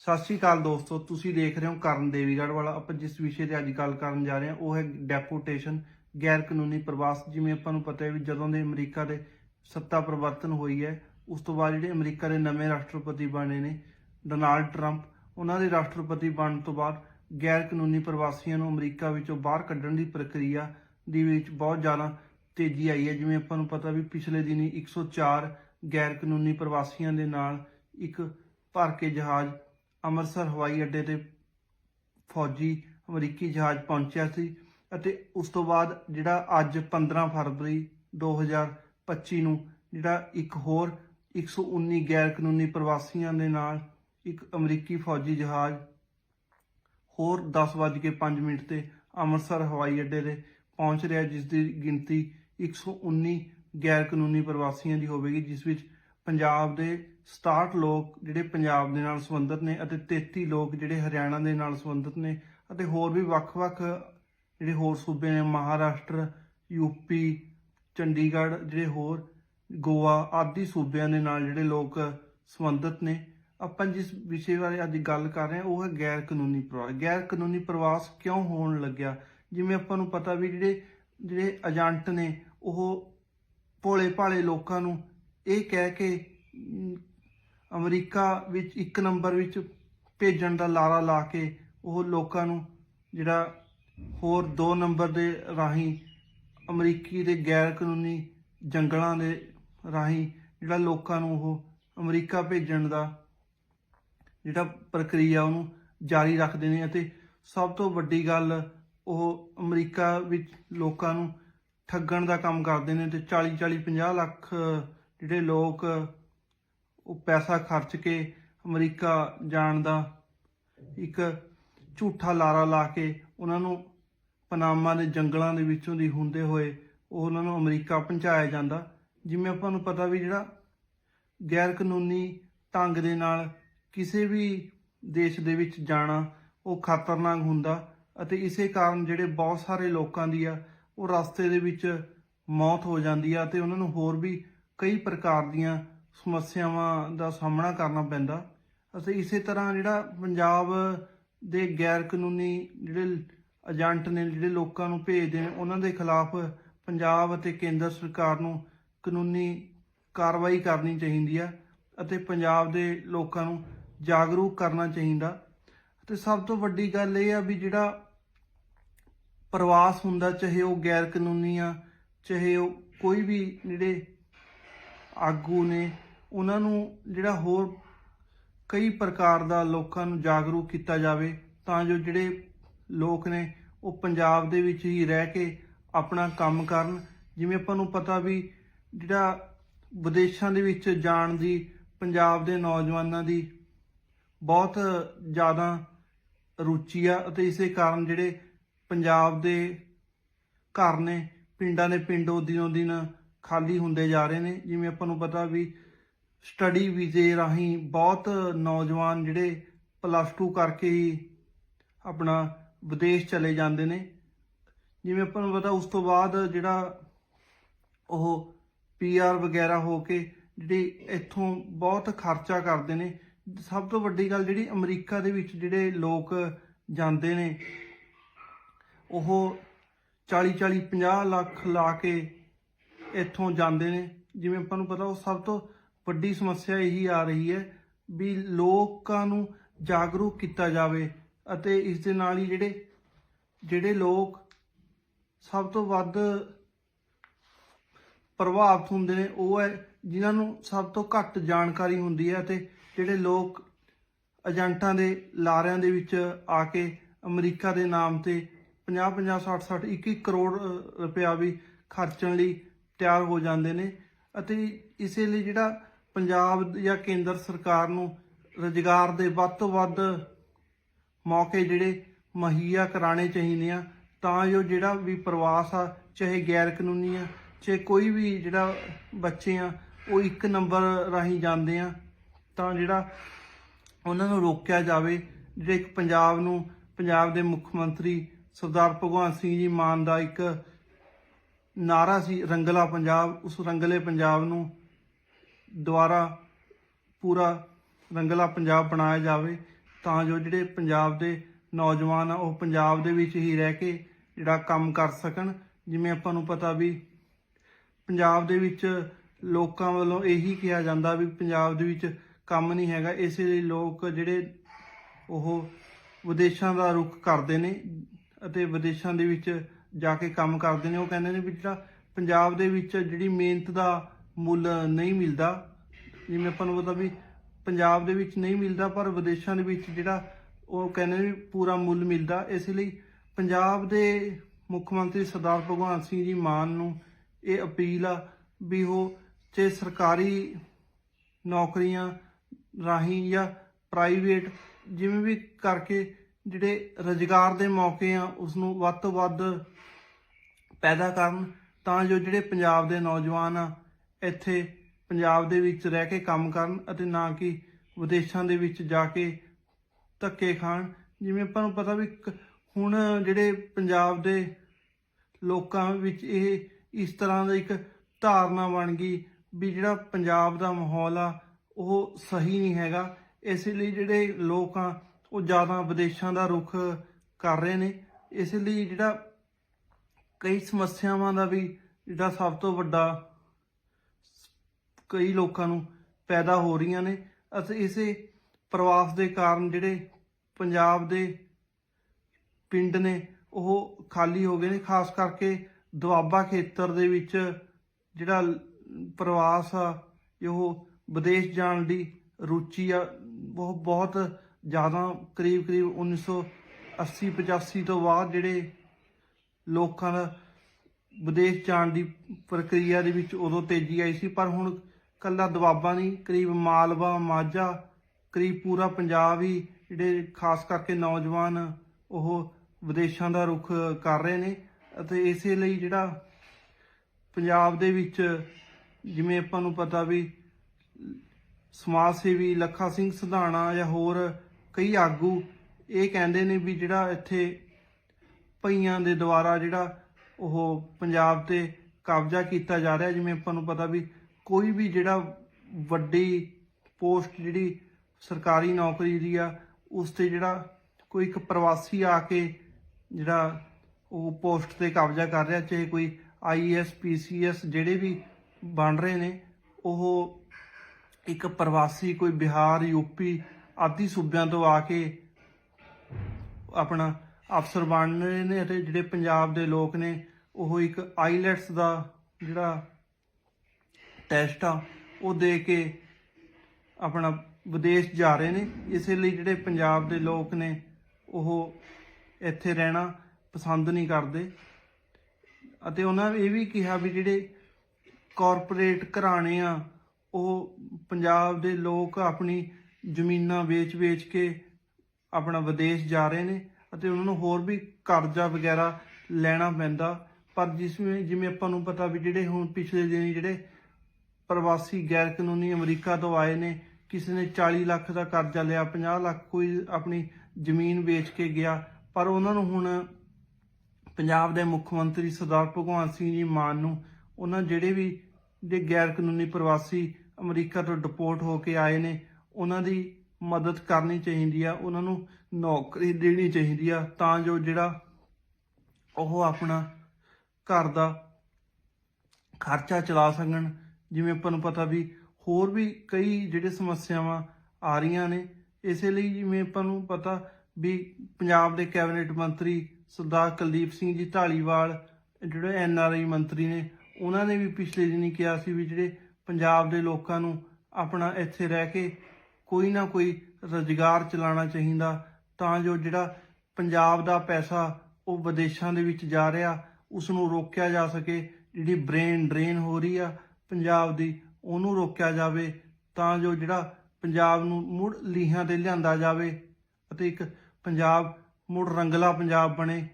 ਸਤਿ ਸ਼੍ਰੀ ਅਕਾਲ ਦੋਸਤੋ, ਤੁਸੀਂ ਦੇਖ ਰਹੇ ਹੋ ਕਰਨ ਦੇਵੀਗੜ੍ਹ ਵਾਲਾ। ਆਪਾਂ ਜਿਸ ਵਿਸ਼ੇ ਤੇ ਅੱਜ ਗੱਲ ਕਰਨ ਜਾ ਰਹੇ ਹਾਂ, ਉਹ ਹੈ ਡੈਪੂਟੇਸ਼ਨ ਗੈਰ ਕਾਨੂੰਨੀ ਪ੍ਰਵਾਸ। ਜਿਵੇਂ ਆਪਾਂ ਨੂੰ ਪਤਾ ਹੈ ਵੀ ਜਦੋਂ ਦੇ ਅਮਰੀਕਾ ਦੇ ਸੱਤਾ ਪਰਿਵਰਤਨ ਹੋਈ ਹੈ, ਉਸ ਤੋਂ ਬਾਅਦ ਜਿਹੜੇ ਅਮਰੀਕਾ ਦੇ ਨਵੇਂ ਰਾਸ਼ਟਰਪਤੀ ਬਣੇ ਨੇ, ਡੋਨਾਲਡ ਟਰੰਪ, ਉਹਨਾਂ ਦੇ ਰਾਸ਼ਟਰਪਤੀ ਬਣਨ ਤੋਂ ਬਾਅਦ ਗੈਰ ਕਾਨੂੰਨੀ ਪ੍ਰਵਾਸੀਆਂ ਨੂੰ ਅਮਰੀਕਾ ਵਿੱਚੋਂ ਬਾਹਰ ਕੱਢਣ ਦੀ ਪ੍ਰਕਿਰਿਆ ਦੇ ਵਿੱਚ ਬਹੁਤ ਜ਼ਿਆਦਾ ਤੇਜ਼ੀ ਆਈ ਹੈ। ਜਿਵੇਂ ਆਪਾਂ ਨੂੰ ਪਤਾ ਵੀ ਪਿਛਲੇ ਦਿਨੀ 104 ਗੈਰ ਕਾਨੂੰਨੀ ਪ੍ਰਵਾਸੀਆਂ ਦੇ ਨਾਲ ਇੱਕ ਭਰ ਕੇ ਜਹਾਜ਼ ਅੰਮ੍ਰਿਤਸਰ ਹਵਾਈ ਅੱਡੇ ਤੇ ਫੌਜੀ ਅਮਰੀਕੀ ਜਹਾਜ਼ ਪਹੁੰਚਿਆ ਸੀ ਅਤੇ ਉਸ ਤੋਂ ਬਾਅਦ ਜਿਹੜਾ ਅੱਜ 15 ਫਰਵਰੀ 2025 ਨੂੰ ਜਿਹੜਾ ਇੱਕ ਹੋਰ 119 ਗੈਰ ਕਾਨੂੰਨੀ ਪ੍ਰਵਾਸੀਆਂ ਦੇ ਨਾਲ ਇੱਕ ਅਮਰੀਕੀ ਫੌਜੀ ਜਹਾਜ਼ ਹੋਰ 10:05 ਮਿੰਟ ਤੇ ਅੰਮ੍ਰਿਤਸਰ ਹਵਾਈ ਅੱਡੇ ਤੇ ਪਹੁੰਚ ਰਿਹਾ, ਜਿਸ ਦੀ ਗਿਣਤੀ 119 ਗੈਰ ਕਾਨੂੰਨੀ ਪ੍ਰਵਾਸੀਆਂ ਦੀ ਹੋਵੇਗੀ, ਜਿਸ ਵਿੱਚ ਪੰਜਾਬ ਦੇ 67 ਲੋਕ ਜਿਹੜੇ ਪੰਜਾਬ ਦੇ ਨਾਲ ਸੰਬੰਧਿਤ ਨੇ ਅਤੇ 33 ਲੋਕ ਜਿਹੜੇ ਹਰਿਆਣਾ ਦੇ ਨਾਲ ਸੰਬੰਧਿਤ ਨੇ ਅਤੇ ਹੋਰ ਵੀ ਵੱਖ-ਵੱਖ ਜਿਹੜੇ ਹੋਰ ਸੂਬੇ ਨੇ, ਮਹਾਰਾਸ਼ਟਰ ਯੂਪੀ ਚੰਡੀਗੜ੍ਹ ਜਿਹੜੇ ਹੋਰ, ਗੋਆ ਆਦਿ ਸੂਬਿਆਂ ਦੇ ਨਾਲ ਜਿਹੜੇ ਲੋਕ ਸੰਬੰਧਿਤ ਨੇ। ਆਪਾਂ ਜਿਸ ਵਿਸ਼ੇ ਬਾਰੇ ਅੱਜ ਗੱਲ ਕਰ ਰਹੇ ਹਾਂ, ਉਹ ਹੈ ਗੈਰ ਕਾਨੂੰਨੀ ਪ੍ਰਵਾਸ ਗੈਰ ਕਾਨੂੰਨੀ ਪ੍ਰਵਾਸ ਕਿਉਂ ਹੋਣ ਲੱਗਿਆ? ਜਿਵੇਂ ਆਪਾਂ ਨੂੰ ਪਤਾ ਵੀ ਜਿਹੜੇ ਜਿਹੜੇ ਏਜੰਟ ਨੇ, ਉਹ ਭੋਲੇ ਭਾਲੇ ਲੋਕਾਂ ਨੂੰ ਇਹ ਕਹਿ ਕੇ ਅਮਰੀਕਾ ਵਿੱਚ ਇੱਕ ਨੰਬਰ ਵਿੱਚ ਭੇਜਣ ਦਾ ਲਾਰਾ ਲਾ ਕੇ ਉਹ ਲੋਕਾਂ ਨੂੰ ਜਿਹੜਾ ਹੋਰ ਦੋ ਨੰਬਰ ਦੇ ਰਾਹੀਂ ਅਮਰੀਕੀ ਦੇ ਗੈਰ ਕਾਨੂੰਨੀ ਜੰਗਲਾਂ ਦੇ ਰਾਹੀਂ ਜਿਹੜਾ ਲੋਕਾਂ ਨੂੰ ਉਹ ਅਮਰੀਕਾ ਭੇਜਣ ਦਾ ਜਿਹੜਾ ਪ੍ਰਕਿਰਿਆ ਉਹਨੂੰ ਜਾਰੀ ਰੱਖਦੇ ਨੇ ਅਤੇ ਸਭ ਤੋਂ ਵੱਡੀ ਗੱਲ ਉਹ ਅਮਰੀਕਾ ਵਿੱਚ ਲੋਕਾਂ ਨੂੰ ਠੱਗਣ ਦਾ ਕੰਮ ਕਰਦੇ ਨੇ ਤੇ 40 40 50 ਲੱਖ ਜਿਹੜੇ ਲੋਕ ਉਹ ਪੈਸਾ ਖਰਚ ਕੇ ਅਮਰੀਕਾ ਜਾਣ ਦਾ ਇੱਕ ਝੂਠਾ ਲਾਰਾ ਲਾ ਕੇ ਉਹਨਾਂ ਨੂੰ ਪਨਾਮਾ ਦੇ ਜੰਗਲਾਂ ਦੇ ਵਿੱਚੋਂ ਦੀ ਹੁੰਦੇ ਹੋਏ ਉਹ ਉਹਨਾਂ ਨੂੰ ਅਮਰੀਕਾ ਪਹੁੰਚਾਇਆ ਜਾਂਦਾ। ਜਿਵੇਂ ਆਪਾਂ ਨੂੰ ਪਤਾ ਵੀ ਜਿਹੜਾ ਗੈਰ ਕਾਨੂੰਨੀ ਢੰਗ ਦੇ ਨਾਲ ਕਿਸੇ ਵੀ ਦੇਸ਼ ਦੇ ਵਿੱਚ ਜਾਣਾ ਉਹ ਖਤਰਨਾਕ ਹੁੰਦਾ ਅਤੇ ਇਸੇ ਕਾਰਨ ਜਿਹੜੇ ਬਹੁਤ ਸਾਰੇ ਲੋਕਾਂ ਦੀ ਆ ਉਹ ਰਸਤੇ ਦੇ ਵਿੱਚ ਮੌਤ ਹੋ ਜਾਂਦੀ ਆ ਤੇ ਉਹਨਾਂ ਨੂੰ ਹੋਰ ਵੀ ਕਈ ਪ੍ਰਕਾਰ ਦੀਆਂ ਸਮੱਸਿਆਵਾਂ ਦਾ ਸਾਹਮਣਾ ਕਰਨਾ ਪੈਂਦਾ। ਅਤੇ ਇਸੇ ਤਰ੍ਹਾਂ ਜਿਹੜਾ ਪੰਜਾਬ ਦੇ ਗੈਰ ਕਾਨੂੰਨੀ ਜਿਹੜੇ ਏਜੰਟ ਨੇ, ਜਿਹੜੇ ਲੋਕਾਂ ਨੂੰ ਭੇਜਦੇ ਨੇ, ਉਹਨਾਂ ਦੇ ਖਿਲਾਫ ਪੰਜਾਬ ਅਤੇ ਕੇਂਦਰ ਸਰਕਾਰ ਨੂੰ ਕਾਨੂੰਨੀ ਕਾਰਵਾਈ ਕਰਨੀ ਚਾਹੀਦੀ ਆ ਅਤੇ ਪੰਜਾਬ ਦੇ ਲੋਕਾਂ ਨੂੰ ਜਾਗਰੂਕ ਕਰਨਾ ਚਾਹੀਦਾ। ਤੇ ਸਭ ਤੋਂ ਵੱਡੀ ਗੱਲ ਇਹ ਆ ਵੀ ਜਿਹੜਾ ਪ੍ਰਵਾਸ ਹੁੰਦਾ, ਚਾਹੇ ਉਹ ਗੈਰ ਕਾਨੂੰਨੀ ਆ, ਚਾਹੇ ਉਹ ਕੋਈ ਵੀ ਜਿਹੜੇ ਆਗੂ ਨੇ ਉਹਨਾਂ ਨੂੰ ਜਿਹੜਾ ਹੋਰ ਕਈ ਪ੍ਰਕਾਰ ਦਾ ਲੋਕਾਂ ਨੂੰ ਜਾਗਰੂਕ ਕੀਤਾ ਜਾਵੇ, ਤਾਂ ਜੋ ਜਿਹੜੇ ਲੋਕ ਨੇ ਉਹ ਪੰਜਾਬ ਦੇ ਵਿੱਚ ਹੀ ਰਹਿ ਕੇ ਆਪਣਾ ਕੰਮ ਕਰਨ। ਜਿਵੇਂ ਆਪਾਂ ਨੂੰ ਪਤਾ ਵੀ ਜਿਹੜਾ ਵਿਦੇਸ਼ਾਂ ਦੇ ਵਿੱਚ ਜਾਣ ਦੀ, ਪੰਜਾਬ ਦੇ ਨੌਜਵਾਨਾਂ ਦੀ ਬਹੁਤ ਜ਼ਿਆਦਾ ਰੁਚੀ ਆ ਅਤੇ ਇਸੇ ਕਾਰਨ ਜਿਹੜੇ ਪੰਜਾਬ ਦੇ ਘਰ ਨੇ, ਪਿੰਡਾਂ ਦੇ ਪਿੰਡੋਂ ਦਿਨੋਂ ਦਿਨ ਖਾਲੀ ਹੁੰਦੇ ਜਾ ਰਹੇ ਨੇ। ਜਿਵੇਂ ਆਪਾਂ ਨੂੰ ਪਤਾ ਵੀ ਸਟੱਡੀ ਵੀਜ਼ੇ ਰਾਹੀਂ ਬਹੁਤ ਨੌਜਵਾਨ ਜਿਹੜੇ ਪਲੱਸ 2 ਕਰਕੇ ਹੀ ਆਪਣਾ ਵਿਦੇਸ਼ ਚਲੇ ਜਾਂਦੇ ਨੇ। ਜਿਵੇਂ ਆਪਾਂ ਨੂੰ ਪਤਾ ਉਸ ਤੋਂ ਬਾਅਦ ਜਿਹੜਾ ਉਹ ਪੀਆਰ ਵਗੈਰਾ ਹੋ ਕੇ ਜਿਹੜੀ ਇੱਥੋਂ ਬਹੁਤ ਖਰਚਾ ਕਰਦੇ ਨੇ। ਸਭ ਤੋਂ ਵੱਡੀ ਗੱਲ ਜਿਹੜੀ ਅਮਰੀਕਾ ਦੇ ਵਿੱਚ ਜਿਹੜੇ ਲੋਕ ਜਾਂਦੇ ਨੇ, ਉਹ 40 40 50 ਲੱਖ ਲਾ ਕੇ ਇੱਥੋਂ ਜਾਂਦੇ ਨੇ। ਜਿਵੇਂ ਆਪਾਂ ਨੂੰ ਪਤਾ, ਉਹ ਸਭ ਤੋਂ ਵੱਡੀ ਸਮੱਸਿਆ ਇਹੀ ਆ ਰਹੀ ਹੈ ਵੀ ਲੋਕਾਂ ਨੂੰ ਜਾਗਰੂਕ ਕੀਤਾ ਜਾਵੇ ਅਤੇ ਇਸ ਦੇ ਨਾਲ ਹੀ ਜਿਹੜੇ ਜਿਹੜੇ ਲੋਕ ਸਭ ਤੋਂ ਵੱਧ ਪ੍ਰਭਾਵਿਤ ਹੁੰਦੇ ਨੇ, ਉਹ ਹੈ ਜਿਨ੍ਹਾਂ ਨੂੰ ਸਭ ਤੋਂ ਘੱਟ ਜਾਣਕਾਰੀ ਹੁੰਦੀ ਹੈ ਅਤੇ ਜਿਹੜੇ ਲੋਕ ਏਜੰਟਾਂ ਦੇ ਲਾਰਿਆਂ ਦੇ ਵਿੱਚ ਆ ਕੇ ਅਮਰੀਕਾ ਦੇ ਨਾਮ ਤੇ 50 50 60 60 1 ਕਰੋੜ ਰੁਪਇਆ ਵੀ ਖਰਚਣ ਲਈ ਤਿਆਰ ਹੋ ਜਾਂਦੇ ਨੇ ਅਤੇ ਇਸੇ ਲਈ ਜਿਹੜਾ ਪੰਜਾਬ ਜਾਂ ਕੇਂਦਰ ਸਰਕਾਰ ਨੂੰ ਰੁਜ਼ਗਾਰ ਦੇ ਵੱਧ ਤੋਂ ਵੱਧ ਮੌਕੇ ਜਿਹੜੇ ਮੁਹੱਈਆ ਕਰਾਣੇ ਚਾਹੀਦੇ ਆ, ਤਾਂ ਜੋ ਜਿਹੜਾ ਵੀ ਪ੍ਰਵਾਸ ਆ, ਚਾਹੇ ਗੈਰ ਕਾਨੂੰਨੀ ਆ, ਚਾਹੇ ਕੋਈ ਵੀ ਜਿਹੜਾ ਬੱਚੇ ਆ, ਉਹ ਇੱਕ ਨੰਬਰ ਰਾਹੀਂ ਜਾਂਦੇ ਆ, ਤਾਂ ਜਿਹੜਾ ਉਹਨਾਂ ਨੂੰ ਰੋਕਿਆ ਜਾਵੇ, ਜਿਹੜੇ ਇੱਕ ਪੰਜਾਬ ਨੂੰ, ਪੰਜਾਬ ਦੇ ਮੁੱਖ ਮੰਤਰੀ ਸਰਦਾਰ ਭਗਵੰਤ ਸਿੰਘ ਜੀ ਮਾਨ ਦਾ ਇੱਕ ਨਾਰਾ ਸੀ, ਰੰਗਲਾ ਪੰਜਾਬ, ਉਸ ਰੰਗਲੇ ਪੰਜਾਬ ਨੂੰ ਦੁਆਰਾ ਪੂਰਾ ਰੰਗਲਾ ਪੰਜਾਬ ਬਣਾਇਆ ਜਾਵੇ, ਤਾਂ ਜੋ ਜਿਹੜੇ ਪੰਜਾਬ ਦੇ ਨੌਜਵਾਨ ਆ, ਉਹ ਪੰਜਾਬ ਦੇ ਵਿੱਚ ਹੀ ਰਹਿ ਕੇ ਜਿਹੜਾ ਕੰਮ ਕਰ ਸਕਣ। ਜਿਵੇਂ ਆਪਾਂ ਨੂੰ ਪਤਾ ਵੀ ਪੰਜਾਬ ਦੇ ਵਿੱਚ ਲੋਕਾਂ ਵੱਲੋਂ ਇਹੀ ਕਿਹਾ ਜਾਂਦਾ ਵੀ ਪੰਜਾਬ ਦੇ ਵਿੱਚ ਕੰਮ ਨਹੀਂ ਹੈਗਾ। ਇਸੇ ਲਈ ਲੋਕ ਜਿਹੜੇ ਉਹ ਵਿਦੇਸ਼ਾਂ ਦਾ ਰੁਖ ਕਰਦੇ ਨੇ ਅਤੇ ਵਿਦੇਸ਼ਾਂ ਦੇ ਵਿੱਚ ਜਾ ਕੇ ਕੰਮ ਕਰਦੇ ਨੇ, ਉਹ ਕਹਿੰਦੇ ਨੇ ਵੀ ਜਿਹੜਾ ਪੰਜਾਬ ਦੇ ਵਿੱਚ ਜਿਹੜੀ ਮਿਹਨਤ ਦਾ ਮੁੱਲ ਨਹੀਂ ਮਿਲਦਾ, ਜਿਵੇਂ ਆਪਾਂ ਨੂੰ ਪਤਾ ਵੀ ਪੰਜਾਬ ਦੇ ਵਿੱਚ ਨਹੀਂ ਮਿਲਦਾ, ਪਰ ਵਿਦੇਸ਼ਾਂ ਦੇ ਵਿੱਚ ਜਿਹੜਾ ਉਹ ਕਹਿੰਦੇ ਨੇ ਵੀ ਪੂਰਾ ਮੁੱਲ ਮਿਲਦਾ, ਇਸ ਲਈ ਪੰਜਾਬ ਦੇ ਮੁੱਖ ਮੰਤਰੀ ਸਰਦਾਰ ਭਗਵੰਤ ਸਿੰਘ ਜੀ ਮਾਨ ਨੂੰ ਇਹ ਅਪੀਲ ਆ ਵੀ ਉਹ ਜੇ ਸਰਕਾਰੀ ਨੌਕਰੀਆਂ ਰਾਹੀਂ ਜਾਂ ਪ੍ਰਾਈਵੇਟ ਜਿਵੇਂ ਵੀ ਕਰਕੇ ਜਿਹੜੇ ਰੁਜ਼ਗਾਰ ਦੇ ਮੌਕੇ ਆ ਉਸ ਨੂੰ ਵੱਧ ਤੋਂ ਵੱਧ ਪੈਦਾ ਕਰਨ, ਤਾਂ ਜੋ ਜਿਹੜੇ ਪੰਜਾਬ ਦੇ ਨੌਜਵਾਨ ਆ, ਇੱਥੇ ਪੰਜਾਬ ਦੇ ਵਿੱਚ ਰਹਿ ਕੇ ਕੰਮ ਕਰਨ ਅਤੇ ਨਾ ਕਿ ਵਿਦੇਸ਼ਾਂ ਦੇ ਵਿੱਚ ਜਾ ਕੇ ਧੱਕੇ ਖਾਣ। ਜਿਵੇਂ ਆਪਾਂ ਨੂੰ ਪਤਾ ਵੀ ਕ- ਹੁਣ ਜਿਹੜੇ ਪੰਜਾਬ ਦੇ ਲੋਕਾਂ ਵਿੱਚ ਇਹ ਇਸ ਤਰ੍ਹਾਂ ਦਾ ਇੱਕ ਧਾਰਨਾ ਬਣ ਗਈ ਵੀ ਜਿਹੜਾ ਪੰਜਾਬ ਦਾ ਮਾਹੌਲ ਆ, ਉਹ ਸਹੀ ਨਹੀਂ ਹੈਗਾ। ਇਸ ਲਈ ਜਿਹੜੇ ਲੋਕ ਆ, ਉਹ ਜ਼ਿਆਦਾ ਵਿਦੇਸ਼ਾਂ ਦਾ ਰੁਖ ਕਰ ਰਹੇ ਨੇ। ਇਸ ਲਈ ਜਿਹੜਾ ਕਈ ਸਮੱਸਿਆਵਾਂ ਦਾ ਵੀ ਜਿਹੜਾ ਸਭ ਤੋਂ ਵੱਡਾ ਕਈ ਲੋਕਾਂ ਨੂੰ ਪੈਦਾ ਹੋ ਰਹੀਆਂ ਨੇ। ਅਤੇ ਇਸੇ ਪ੍ਰਵਾਸ ਦੇ ਕਾਰਨ ਜਿਹੜੇ ਪੰਜਾਬ ਦੇ ਪਿੰਡ ਨੇ, ਉਹ ਖਾਲੀ ਹੋ ਗਏ ਨੇ। ਖਾਸ ਕਰਕੇ ਦੁਆਬਾ ਖੇਤਰ ਦੇ ਵਿੱਚ ਜਿਹੜਾ ਪ੍ਰਵਾਸ ਆ ਉਹ ਵਿਦੇਸ਼ ਜਾਣ ਦੀ ਰੁਚੀ ਆ, ਉਹ ਬਹੁਤ ਜ਼ਿਆਦਾ ਕਰੀਬ ਕਰੀਬ 1980 85 ਤੋਂ ਬਾਅਦ ਜਿਹੜੇ ਲੋਕਾਂ ਦਾ ਵਿਦੇਸ਼ ਜਾਣ ਦੀ ਪ੍ਰਕਿਰਿਆ ਦੇ ਵਿੱਚ ਉਦੋਂ ਤੇਜ਼ੀ ਆਈ ਸੀ, ਪਰ ਹੁਣ ਕੱਲਾ ਦੁਆਬਾ ਨਹੀਂ, ਕਰੀਬ ਮਾਲਵਾ, ਮਾਝਾ, ਕਰੀਬ ਪੂਰਾ ਪੰਜਾਬ ਹੀ ਜਿਹੜੇ ਖਾਸ ਕਰਕੇ ਨੌਜਵਾਨ ਉਹ ਵਿਦੇਸ਼ਾਂ ਦਾ ਰੁਖ ਕਰ ਰਹੇ ਨੇ ਅਤੇ ਇਸੇ ਲਈ ਜਿਹੜਾ ਪੰਜਾਬ ਦੇ ਵਿੱਚ ਜਿਵੇਂ ਆਪਾਂ ਨੂੰ ਪਤਾ ਵੀ ਸਮਾਜ ਸੇਵੀ ਲੱਖਾ ਸਿੰਘ ਸਿਧਾਣਾ ਜਾਂ ਹੋਰ ਕਈ ਆਗੂ ਇਹ ਕਹਿੰਦੇ ਨੇ ਵੀ ਜਿਹੜਾ ਇੱਥੇ ਪਈਆਂ ਦੇ ਦੁਆਰਾ ਜਿਹੜਾ ਉਹ ਪੰਜਾਬ ਤੇ ਕਬਜ਼ਾ ਕੀਤਾ ਜਾ ਰਿਹਾ, ਜਿਵੇਂ ਆਪਾਂ ਨੂੰ ਪਤਾ ਵੀ ਕੋਈ ਵੀ ਜਿਹੜਾ ਵੱਡੀ ਪੋਸਟ ਜਿਹੜੀ ਸਰਕਾਰੀ ਨੌਕਰੀ ਦੀ ਆ, ਉਸ ਤੇ ਜਿਹੜਾ ਕੋਈ ਇੱਕ ਪ੍ਰਵਾਸੀ ਆ ਕੇ ਜਿਹੜਾ ਉਹ ਪੋਸਟ ਤੇ ਕਬਜ਼ਾ ਕਰ ਰਿਹਾ, ਚਾਹੇ ਕੋਈ ਆਈਐਸ ਪੀਸੀਐਸ ਜਿਹੜੇ ਵੀ ਬਣ ਰਹੇ ਨੇ, ਉਹ ਇੱਕ ਪ੍ਰਵਾਸੀ, ਕੋਈ ਬਿਹਾਰ ਯੂਪੀ ਆਦਿ ਸੂਬਿਆਂ ਤੋਂ ਆ ਕੇ ਆਪਣਾ ਅਫਸਰ ਬਣ ਰਹੇ ਨੇ ਅਤੇ ਜਿਹੜੇ ਪੰਜਾਬ ਦੇ ਲੋਕ ਨੇ, ਉਹ ਇੱਕ ਆਈਲੈਟਸ ਦਾ ਜਿਹੜਾ ਟੈਸਟ ਆ, ਉਹ ਦੇ ਕੇ ਆਪਣਾ ਵਿਦੇਸ਼ ਜਾ ਰਹੇ ਨੇ। ਇਸੇ ਲਈ ਜਿਹੜੇ ਪੰਜਾਬ ਦੇ ਲੋਕ ਨੇ, ਉਹ ਇੱਥੇ ਰਹਿਣਾ ਪਸੰਦ ਨਹੀਂ ਕਰਦੇ। ਅਤੇ ਉਹਨਾਂ ਇਹ ਵੀ ਕਿਹਾ ਵੀ ਜਿਹੜੇ ਕਾਰਪੋਰੇਟ ਘਰਾਣੇ ਆ, ਉਹ ਪੰਜਾਬ ਦੇ ਲੋਕ ਆਪਣੀ ਜ਼ਮੀਨਾਂ ਵੇਚ-ਵੇਚ ਕੇ ਆਪਣਾ ਵਿਦੇਸ਼ ਜਾ ਰਹੇ ਨੇ। ਅਤੇ ਉਹਨਾਂ ਨੂੰ ਹੋਰ ਵੀ ਕਰਜ਼ਾ ਵਗੈਰਾ ਲੈਣਾ ਪੈਂਦਾ। ਪਰ ਜਿਸ ਜਿਵੇਂ ਆਪਾਂ ਨੂੰ ਪਤਾ ਵੀ ਜਿਹੜੇ ਹੁਣ ਪਿਛਲੇ ਦਿਨੀ ਜਿਹੜੇ ਪ੍ਰਵਾਸੀ ਗੈਰ ਕਾਨੂੰਨੀ ਅਮਰੀਕਾ ਤੋਂ ਆਏ ਨੇ, ਕਿਸੇ ਨੇ 40 ਲੱਖ ਦਾ ਕਰਜ਼ਾ ਲਿਆ 50 ਲੱਖ ਕੋਈ ਆਪਣੀ ਜ਼ਮੀਨ ਵੇਚ ਕੇ ਗਿਆ, ਪਰ ਉਹਨਾਂ ਨੂੰ ਹੁਣ ਪੰਜਾਬ ਦੇ ਮੁੱਖ ਮੰਤਰੀ ਸਰਦਾਰ ਭਗਵੰਤ ਸਿੰਘ ਜੀ ਮਾਨ ਨੂੰ ਉਹਨਾਂ ਜਿਹੜੇ ਵੀ ਜਿਹੜੇ ਗੈਰ ਕਾਨੂੰਨੀ ਪ੍ਰਵਾਸੀ ਅਮਰੀਕਾ ਤੋਂ ਡਿਪੋਰਟ ਹੋ ਕੇ ਆਏ ਨੇ, ਉਹਨਾਂ ਦੀ ਮਦਦ ਕਰਨੀ ਚਾਹੀਦੀ ਆ, ਉਹਨਾਂ ਨੂੰ ਨੌਕਰੀ ਦੇਣੀ ਚਾਹੀਦੀ ਆ, ਤਾਂ ਜੋ ਜਿਹੜਾ ਉਹ ਆਪਣਾ ਘਰ ਦਾ ਖਰਚਾ ਚਲਾ ਸਕਣ। ਜਿਵੇਂ ਆਪਾਂ ਨੂੰ ਪਤਾ ਵੀ ਹੋਰ ਵੀ ਕਈ ਜਿਹੜੇ ਸਮੱਸਿਆਵਾਂ ਆ ਰਹੀਆਂ ਨੇ, ਇਸੇ ਲਈ ਜਿਵੇਂ ਆਪਾਂ ਨੂੰ ਪਤਾ ਵੀ ਪੰਜਾਬ ਦੇ ਕੈਬਨਿਟ ਮੰਤਰੀ ਸਰਦਾਰ ਕੁਲਦੀਪ ਸਿੰਘ ਜੀ ਢਾਲੀਵਾਲ, ਜਿਹੜੇ ਐਨ ਆਰ ਆਈ ਮੰਤਰੀ ਨੇ, ਉਹਨਾਂ ਨੇ ਵੀ ਪਿਛਲੇ ਦਿਨੀ ਕਿਹਾ ਸੀ ਵੀ ਜਿਹੜੇ ਪੰਜਾਬ ਦੇ ਲੋਕਾਂ ਨੂੰ ਆਪਣਾ ਇੱਥੇ ਰਹਿ ਕੇ ਕੋਈ ਨਾ ਕੋਈ ਰੁਜ਼ਗਾਰ ਚਲਾਉਣਾ ਚਾਹੀਦਾ, ਤਾਂ ਜੋ ਜਿਹੜਾ ਪੰਜਾਬ ਦਾ ਪੈਸਾ ਉਹ ਵਿਦੇਸ਼ਾਂ ਦੇ ਵਿੱਚ ਜਾ ਰਿਹਾ ਉਸ ਨੂੰ ਰੋਕਿਆ ਜਾ ਸਕੇ, ਜਿਹੜੀ ਬ੍ਰੇਨ ਡਰੇਨ ਹੋ ਰਹੀ ਆ ਪੰਜਾਬ ਦੀ, ਉਹਨੂੰ ਰੋਕਿਆ ਜਾਵੇ, ਤਾਂ ਜੋ ਜਿਹੜਾ ਪੰਜਾਬ ਨੂੰ ਮੁੜ ਲੀਹਾਂ ਤੇ ਲਿਆਂਦਾ ਜਾਵੇ ਅਤੇ ਇੱਕ ਪੰਜਾਬ ਮੁੜ ਰੰਗਲਾ ਪੰਜਾਬ ਬਣੇ।